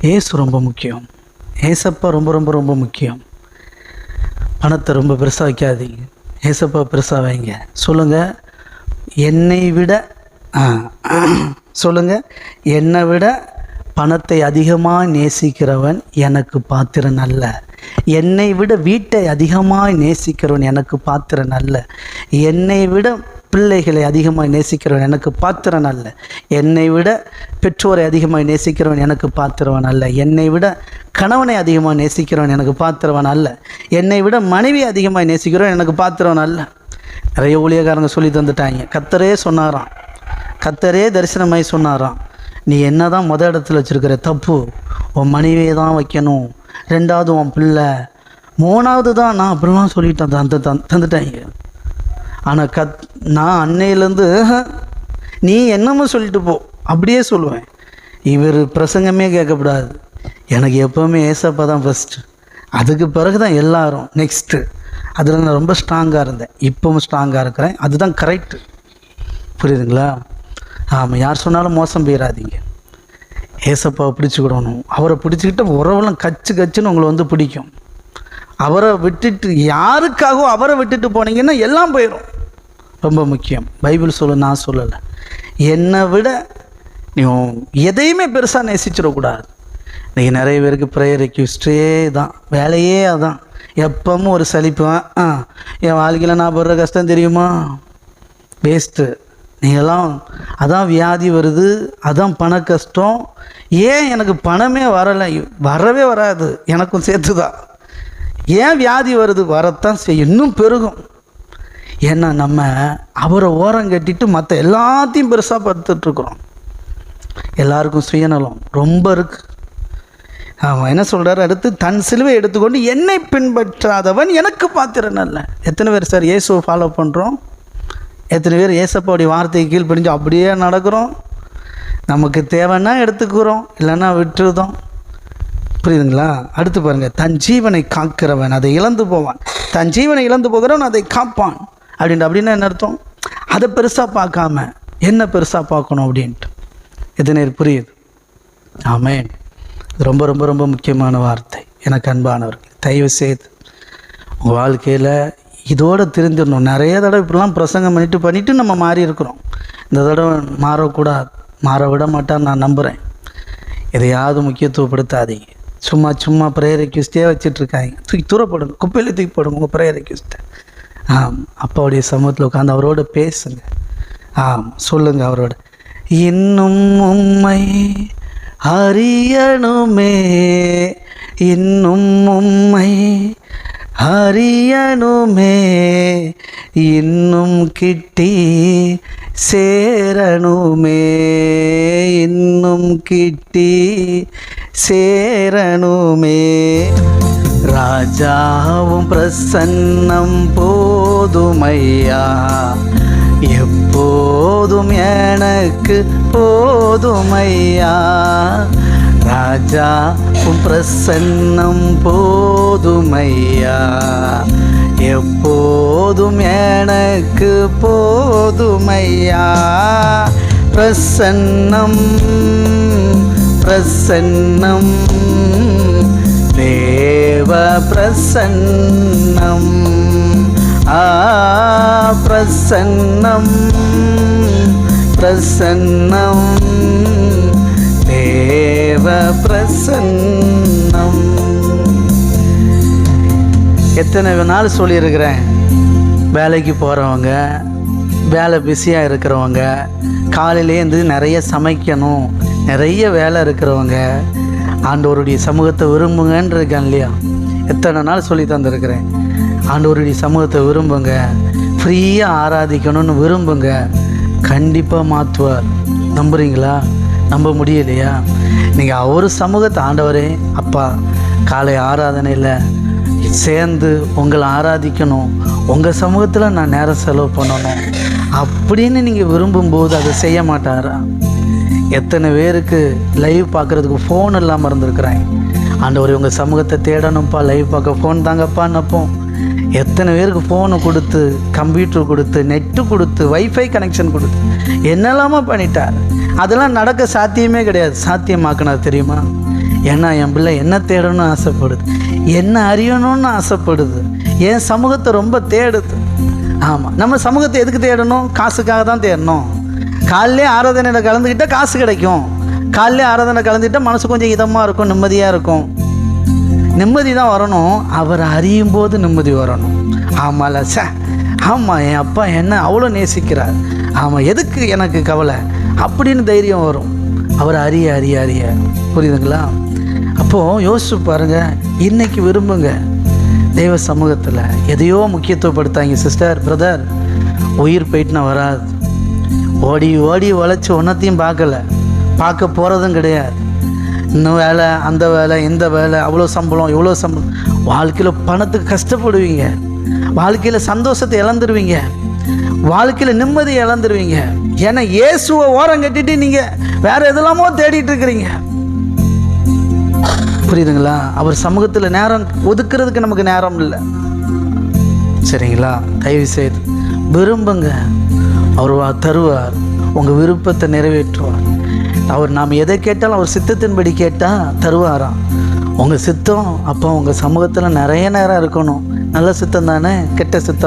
ஏசு ரொம்ப முக்கியம். ஏசப்பா ரொம்ப ரொம்ப ரொம்ப முக்கியம். பணத்தை ரொம்ப பெருசாக வைக்காதீங்க. ஏசப்பா பெருசாக வைங்க. சொல்லுங்கள் என்னை விட சொல்லுங்கள் என்னை விட பணத்தை அதிகமாக நேசிக்கிறவன் எனக்கு பாத்திரன் அல்ல. என்னை விட வீட்டை அதிகமாக நேசிக்கிறவன் எனக்கு பாத்திரன் அல்ல. என்னை விட பிள்ளைகளை அதிகமாக நேசிக்கிறவன் எனக்கு பாத்திரன் அல்ல. என்னை விட பெற்றோரை அதிகமாக நேசிக்கிறவன் எனக்கு பாத்திரவன் அல்ல. என்னை விட கணவனை அதிகமாக நேசிக்கிறவன் எனக்கு பாத்திரவன் அல்ல. என்னை விட மனைவி அதிகமாக நேசிக்கிறவன் எனக்கு பாத்திரவன் அல்ல. நிறைய ஊழியக்காரங்க சொல்லி தந்துட்டாங்க. கத்தரே சொன்னாராம். கத்தரே தரிசனமாய் சொன்னாராம். நீ என்ன தான் மொதல் இடத்துல வச்சுருக்கிற தப்பு? உன் மனைவியை தான் வைக்கணும். ரெண்டாவது உன் பிள்ளை. மூணாவது தான் நான் அப்படிலாம் சொல்லிட்டேன் தந்து தந்து தந்துட்டாங்க. ஆனால் கத் நான் அன்னையிலேருந்து நீ என்னமோ சொல்லிட்டு போ அப்படியே சொல்லுவேன். இவர் பிரசங்கமே கேட்கக்கூடாது எனக்கு எப்போவுமே ஏசப்பா தான் ஃபஸ்ட்டு அதுக்கு பிறகு தான் எல்லாரும் நெக்ஸ்ட்டு அதில் நான் ரொம்ப ஸ்ட்ராங்காக இருந்தேன். இப்போவும் ஸ்ட்ராங்காக இருக்கிறேன். அதுதான் கரெக்டு புரியுதுங்களா? ஆமாம் யார் சொன்னாலும் மோசம் போயிடாதீங்க ஏசப்பாவை பிடிச்சிக்கிடணும் அவரை பிடிச்சிக்கிட்ட உறவெல்லாம் கச்சு கச்சுன்னு உங்களை வந்து பிடிக்கும். அவரை விட்டுட்டு யாருக்காகவும் அவரை விட்டுட்டு போனீங்கன்னா எல்லாம் போயிடும் ரொம்ப முக்கியம். பைபிள் சொல்ல நான் சொல்லலை. என்னை விட நீ எதையுமே பெருசாக நேசிச்சிடக்கூடாது. இன்றைக்கி நிறைய பேருக்கு ப்ரேயர் ரெக்யூஸ்டே தான் வேலையே அதான். எப்பவும் ஒரு சலிப்பு ஆ என் வாழ்க்கையில் நான் படுற கஷ்டம் தெரியுமா? வேஸ்ட்டு நீங்களாம் அதான் வியாதி வருது அதான் பண கஷ்டம். ஏன் எனக்கு பணமே வரலை? வரவே வராது. எனக்கும் சேர்த்து தான் ஏன் வியாதி வருது? வரத்தான் செய்யும். இன்னும் பெருகும். ஏன்னா நம்ம அவரை ஓரம் கட்டிட்டு மற்ற எல்லாத்தையும் பெருசாக பார்த்துட்ருக்குறோம். எல்லாருக்கும் சுயநலம் ரொம்ப இருக்கு. அவன் என்ன சொல்கிறாரு அடுத்து தன் சிலுவை எடுத்துக்கொண்டு என்னை பின்பற்றாதவன் எனக்கு பாத்திரன் அல்ல. எத்தனை பேர் சார் இயேசுவை ஃபாலோ பண்ணுறோம் எத்தனை பேர் இயேசுப்பாடைய வார்த்தை கீழ் பிடிஞ்சு அப்படியே நடக்கிறோம்? நமக்கு தேவைன்னா எடுத்துக்கிறோம் இல்லைன்னா விட்டுருதோம் புரியுதுங்களா? அடுத்து பாருங்கள் தன் ஜீவனை காக்கிறவன் அதை இழந்து போவான். தன் ஜீவனை இழந்து போகிறவன் அதை காப்பான். அப்படின்ட்டு. அப்படின்னா என்ன அர்த்தம்? அதை பெருசாக பார்க்காம என்ன பெருசாக பார்க்கணும் அப்படின்ட்டு. இது புரியுது? ஆமேன். இது ரொம்ப ரொம்ப ரொம்ப முக்கியமான வார்த்தை. எனக்கு அன்பானவர்கள் தயவு செய்து உங்கள் வாழ்க்கையில் இதோடு திருந்திடணும் நிறைய தடவை இப்படிலாம் பிரசங்கம் பண்ணிட்டு பண்ணிவிட்டு நம்ம மாறி இருக்கிறோம். இந்த தடவை மாறக்கூடாது. மாற விட மாட்டான்னு நான் நம்புகிறேன் எதையாவது முக்கியத்துவப்படுத்தாதீங்க. சும்மா சும்மா ப்ரேயர் ரெக்வஸ்டே வச்சுட்ருக்காங்க தூக்கி தூரப்படுங்க குப்பையில் தூக்கி போடுங்க உங்கள் ப்ரேயர் ரெக்வஸ்ட்டை ஆம் அப்பாவுடைய சமூகத்தில் உட்காந்து அவரோட பேசுங்க. ஆம் சொல்லுங்க அவரோட. இன்னும் உம்மை அறியணுமே. இன்னும் உம்மை அறியணுமே. இன்னும் கிட்டி சேரணுமே. இன்னும் கிட்டி சேரணுமே. ராஜாவும் பிரசன்னம் போதுமையா? எப்போதும் எனக்கு போதுமையா? ராஜா உன் பிரசன்னம் போதுமையா? எப்போதும் எனக்கு போதுமையா? பிரசன்னம் பிரசன்னம். தேவ பிரசன்னம். ஆ பிரசன்னம். பிரசன்னம். தேவ பிரசன்னம். எத்தனை நாள் சொல்லியிருக்கிறேன் வேலைக்கு போகிறவங்க வேலை பிஸியாக இருக்கிறவங்க காலையிலேருந்து நிறைய சமைக்கணும் நிறைய வேலை இருக்கிறவங்க ஆண்டவருடைய சமூகத்தை விரும்புங்கன்னு இருக்கேன் இல்லையா? எத்தனை நாள் சொல்லி தந்திருக்கிறேன். ஆண்டவருடைய சமூகத்தை விரும்புங்க. ஃப்ரீயாக ஆராதிக்கணும்னு விரும்புங்க. கண்டிப்பாக மாற்றுவார் நம்புறீங்களா? நம்ப முடியலையா? நீங்கள் அவர் சமூகத்தை ஆண்டவரே அப்பா காலை ஆராதனையில் சேர்ந்து உங்களை ஆராதிக்கணும். உங்கள் சமூகத்தில் நான் நேரம் செலவு பண்ணணும். அப்படின்னு நீங்கள் விரும்பும்போது அதை செய்ய மாட்டாரா? எத்தனை பேருக்கு லைவ் பார்க்குறதுக்கு ஃபோன் இல்லாமல் இருந்திருக்கிறாங்க ஆண்டவர் இவங்க சமூகத்தை தேடணும்ப்பா லைவ் பார்க்க ஃபோன் தாங்கப்பான்னப்போம் எத்தனை பேருக்கு ஃபோனு கொடுத்து கம்ப்யூட்டர் கொடுத்து நெட்டு கொடுத்து வைஃபை கனெக்ஷன் கொடுத்து என்னெல்லாமோ பண்ணிட்டார். அதெல்லாம் நடக்க சாத்தியமே கிடையாது. சாத்தியமாக்கினது தெரியுமா? ஏன்னா என் பிள்ளை என்ன தேடணும்னு ஆசைப்படுது. என்ன அறியணும்னு ஆசைப்படுது. என் சமூகத்தை ரொம்ப தேடுது. ஆமாம் நம்ம சமூகத்தை எதுக்கு தேடணும்? காசுக்காக தான் தேடணும். காலையிலே ஆராதனையில் கலந்துக்கிட்டால் காசு கிடைக்கும். காலையிலே ஆராதனை கலந்துக்கிட்டால் மனசு கொஞ்சம் இதமாக இருக்கும் நிம்மதியாக இருக்கும். நிம்மதி தான் வரணும். அவரை அறியும் போது நிம்மதி வரணும். ஆமால சே ஆமாம் என் அப்பா என்ன அவ்வளோ நேசிக்கிறார். ஆமாம் எதுக்கு எனக்கு கவலை? அப்படின்னு தைரியம் வரும். அவரை அறிய அறிய அறிய. புரியுதுங்களா? அப்போது யோசிச்சு பாருங்க. இன்றைக்கி விரும்புங்க. தெய்வ சமூகத்தில் எதையோ முக்கியத்துவப்படுத்தாங்க சிஸ்டர் பிரதர் உயிர் போயிட்டுனா வராது. ஓடி ஓடி உழைச்சி ஒன்றத்தையும் பார்க்கல. பார்க்க போகிறதும் கிடையாது. இன்னும் வேலை அந்த வேலை இந்த வேலை அவ்வளோ சம்பளம் இவ்வளோ சம்பளம். வாழ்க்கையில் பணத்துக்கு கஷ்டப்படுவீங்க. வாழ்க்கையில் சந்தோஷத்தை இழந்துருவீங்க. வாழ்க்கையில் நிம்மதியை இழந்துருவீங்க. ஏன்னா இயேசுவை ஓரம் கட்டிட்டு நீங்கள் வேற எதெல்லாமோ தேடிட்டு இருக்கிறீங்க. புரியுதுங்களா? அவர் சமூகத்தில் நேரம் ஒதுக்குறதுக்கு நமக்கு நேரம் இல்லை. சரிங்களா? தயவு செய்து விரும்புங்க. அவர் தருவார். உங்கள் விருப்பத்தை நிறைவேற்றுவார். அவர் நாம் எதை கேட்டாலும் அவர் சித்தத்தின்படி கேட்டால் தருவாராம். உங்கள் சித்தம் அப்போ உங்கள் சமூகத்தில் நிறைய நேரம் இருக்கணும். நல்ல சித்தம் தானே? கெட்ட சித்தம்.